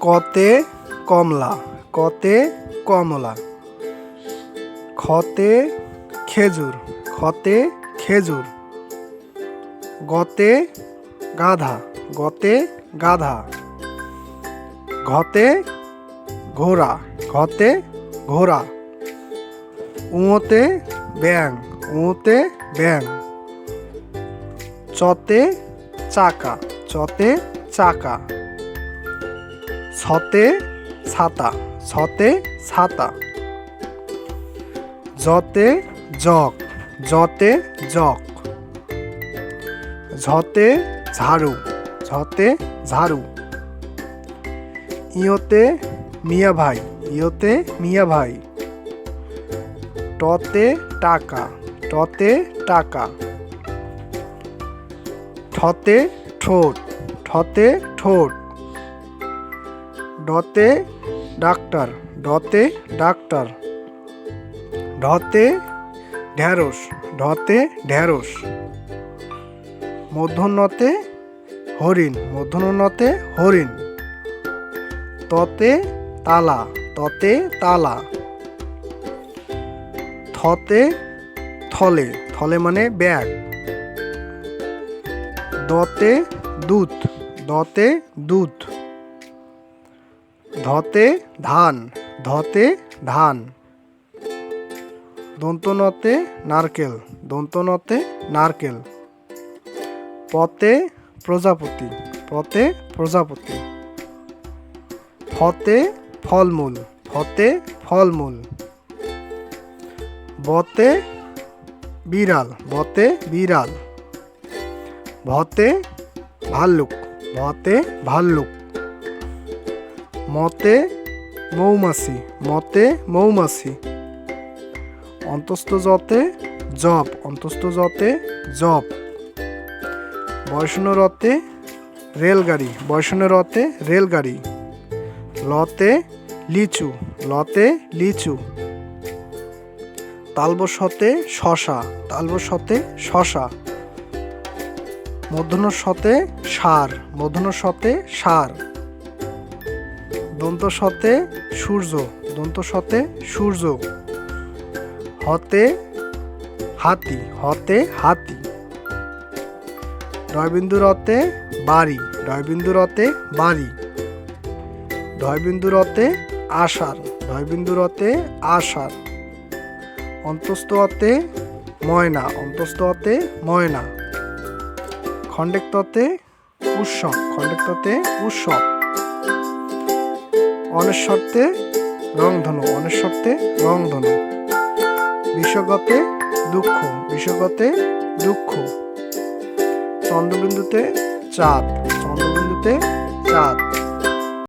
কতে কমলা কতে কমলা। খতে খেজুর খতে খেজুর। গতে গাধা গতে গাধা। ঘতে ঘোড়া ঘতে ঘোড়া। উঁতে ব্যাং উঁতে ব্যাং চতে চাকা চতে চাকা। ছতে ছাতা ছতে ছাতা। জতে জগ জতে জগ। ঝতে ঝাড়ু ঝতে ঝাড়ু। ইয়োতে মিয়া ভাই, ইয়োতে মিয়া ভাই। টতে টাকা টতে টাকা। ঠতে ঠোঁট ঠতে ঠোঁট। ডতে ডাক্তার ডতে ডাক্তার। ঢতে ঢ্যাঁড়স ঢতে ঢ্যাঁড়স মূর্ধন্যতে হরিণ মূর্ধন্যতে হরিণ। ততে তালা ততে তালা। থতে থলে থলে মানে ব্যাগ। দতে দুধ দতে দুধ। ধতে ধান ধতে ধান। দন্তনতে নারকেল দন্তনতে নারকেল। পতে প্রজাপতি পতে প্রজাপতি। ফতে ফলমূল ফতে ফলমূল। বতে বিড়াল বতে বিড়াল। ভতে ভাল্লুক ভতে ভাল্লুক। মতে মৌমাছি মতে মৌমাছি। অন্তস্থ যতে জব অন্তস্থ যতে জব বয়সনরতে রেলগাড়ি বয়সনরতে রেলগাড়ি। লতে লিচু লতে লিচু। তালবসতে শশা তালবসতে শশা। মধ্যাহ্ন সতে সার মধ্যাহ্ন সতে সার। দন্ত সতে সূর্য, দন্ত সতে সূর্য। হতে হাতি হতে হাতি। ডয়বিন্দুরতে বাড়ি ডয়বিন্দুরতে বাড়ি। ডয়বিন্দুরতে আষাঢ় ডয়বিন্দুরতে আষাঢ়। অন্তস্থতে ময়না অন্তস্থতে ময়না। খণ্ডেক্ততে উৎসব খণ্ডেক্ততে উৎসব অনেশ্বরতে রংধনু অনেশ্বরতে রংধনু। বিশ্বগতে দুঃখ বিশ্বগতে দুঃখ। চন্দ্রবিন্দুতে চাঁদ চন্দ্রবিন্দুতে চাঁদ।